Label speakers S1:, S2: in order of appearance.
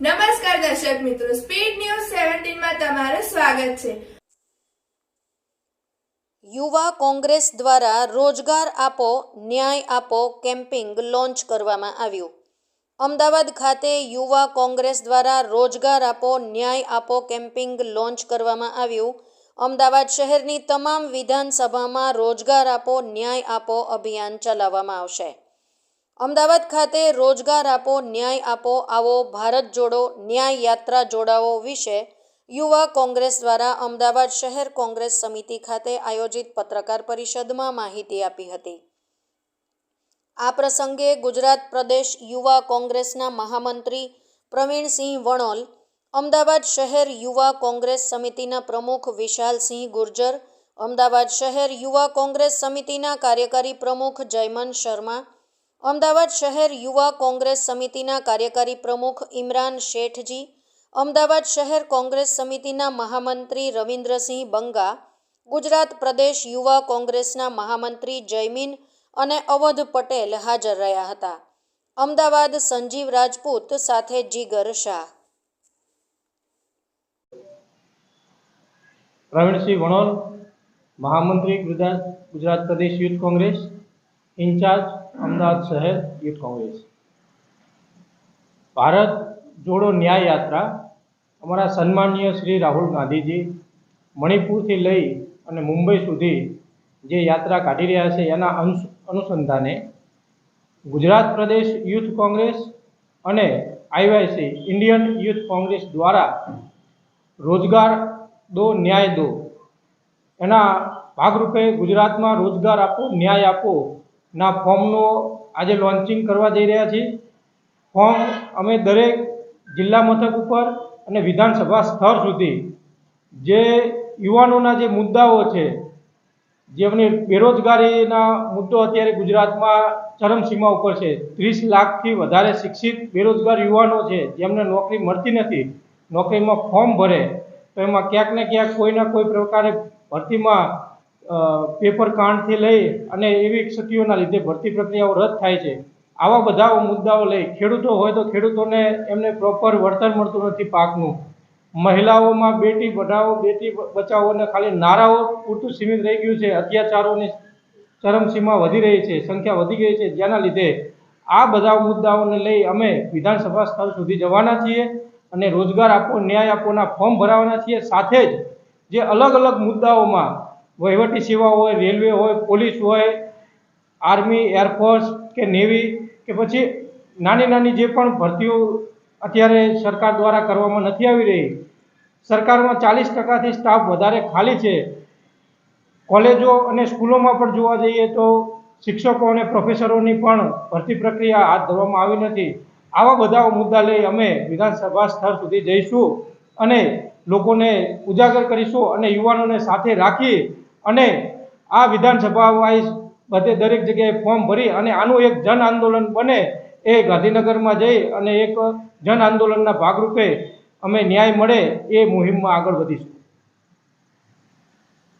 S1: નમસ્કાર દર્શક મિત્રો સ્પીડ ન્યૂઝ સેવન્ટીનમાં તમારું સ્વાગત છે.
S2: યુવા કોંગ્રેસ દ્વારા રોજગાર આપો, ન્યાય આપો કેમ્પિંગ લોન્ચ કરવામાં આવ્યું. અમદાવાદ ખાતે યુવા કોંગ્રેસ દ્વારા રોજગાર આપો, ન્યાય આપો કેમ્પિંગ લોન્ચ કરવામાં આવ્યું. અમદાવાદ શહેરની તમામ વિધાનસભામાં રોજગાર આપો, ન્યાય આપો અભિયાન ચલાવવામાં આવશે. અમદાવાદ ખાતે રોજગાર આપો, ન્યાય આપો, આવો ભારત જોડો, ન્યાય યાત્રા જોડાવો વિશે યુવા કોંગ્રેસ દ્વારા અમદાવાદ શહેર કોંગ્રેસ સમિતિ ખાતે આયોજિત પત્રકાર પરિષદમાં માહિતી આપી હતી. આ પ્રસંગે ગુજરાત પ્રદેશ યુવા કોંગ્રેસના મહામંત્રી પ્રવીણસિંહ વણોલ, અમદાવાદ શહેર યુવા કોંગ્રેસ સમિતિના પ્રમુખ વિશાલસિંહ ગુર્જર, અમદાવાદ શહેર યુવા કોંગ્રેસ સમિતિના કાર્યકારી પ્રમુખ જયમન શર્મા અમદાવાદ શહેર યુવા કોંગ્રેસ સમિતિના કાર્યકારી પ્રમુખ ઇમરાન શેઠજી, અમદાવાદ શહેર કોંગ્રેસ સમિતિના મહામંત્રી રવિન્દ્રસિંહ બંગા, ગુજરાત પ્રદેશ યુવા કોંગ્રેસના મહામંત્રી જયમીન અને અવધ પટેલ હાજર રહ્યા હતા. અમદાવાદ સંજીવ રાજપૂત સાથે જીગર શાહ.
S3: પ્રવીણસિંહ વણોલ, મહામંત્રી ગુજરાત ગુજરાત પ્રદેશ યુથ કોંગ્રેસ, ઇન્ચાર્જ અમદાવાદ શહેર યુથ કોંગ્રેસ. ભારત જોડો ન્યાય યાત્રા. અમારા સન્માનીય શ્રી રાહુલ ગાંધીજી મણિપુરથી લઈ અને મુંબઈ સુધી જે યાત્રા કાઢી રહ્યા છે, એના અનુસ- અનુસંધાને ગુજરાત પ્રદેશ યુથ કોંગ્રેસ અને આઈવાયસી ઇન્ડિયન યુથ કોંગ્રેસ દ્વારા રોજગાર દો, ન્યાય દો. એના ભાગરૂપે ગુજરાતમાં રોજગાર આપો, ન્યાય આપો. ના, ફોર્મનો આજે લોન્ચિંગ કરવા જઈ રહ્યા છીએ. ફોર્મ અમે દરેક જિલ્લા મથક ઉપર અને વિધાનસભા સ્તર સુધી જે યુવાનોના જે મુદ્દાઓ છે જેમની બેરોજગારીના મુદ્દો અત્યારે ગુજરાતમાં ચરમસીમા ઉપર છે. ત્રીસ લાખથી વધારે શિક્ષિત બેરોજગાર યુવાનો છે, જેમને નોકરી મળતી નથી, નોકરીમાં ફોર્મ ભરે, તો એમાં ક્યાંક ને ક્યાંક કોઈના કોઈ પ્રકારે ભરતીમાં પેપર કાંડથી લઈ અને એવી ક્ષતિઓના લીધે ભરતી પ્રક્રિયાઓ રદ થાય છે. આવા બધા મુદ્દાઓ લઈ ખેડૂતો હોય તો ખેડૂતોને એમને પ્રોપર વળતર મળતું નથી પાકનું. મહિલાઓમાં બેટી બઢાવો બેટી બચાવોને ખાલી નારાઓ પૂરતું સીમિત રહી ગયું છે. અત્યાચારોની ચરમસીમા વધી રહી છે, સંખ્યા વધી ગઈ છે. જેના લીધે આ બધા મુદ્દાઓને લઈ અમે વિધાનસભા સ્તર સુધી જવાના છીએ અને રોજગાર આપો, ન્યાય આપોના ફોર્મ ભરાવાના છીએ. સાથે જ જે અલગ અલગ મુદ્દાઓમાં વહીવટી સેવા હોય, રેલવે હોય, પોલીસ હોય, આર્મી, એરફોર્સ કે નેવી કે પછી નાની નાની જે પણ ભરતીઓ અત્યારે સરકાર દ્વારા કરવામાં નથી આવી રહી, સરકારમાં ચાલીસ ટકાથી સ્ટાફ વધારે ખાલી છે. કોલેજો અને સ્કૂલોમાં પણ જોવા જઈએ તો શિક્ષકો અને પ્રોફેસરોની પણ ભરતી પ્રક્રિયા હાથ ધરવામાં આવી નથી. આવા બધા મુદ્દા લઈ અમે વિધાનસભા સ્તર સુધી જઈશું અને લોકોને ઉજાગર કરીશું અને યુવાનોને સાથે રાખી અને આ વિધાનસભા વાઇઝ બધે દરેક જગ્યાએ ફોર્મ ભરી અને આનું એક જન આંદોલન બને એ ગાંધીનગરમાં જઈ અને એક જન આંદોલનના ભાગરૂપે અમે ન્યાય મળે એ મુહિમમાં આગળ વધીશું.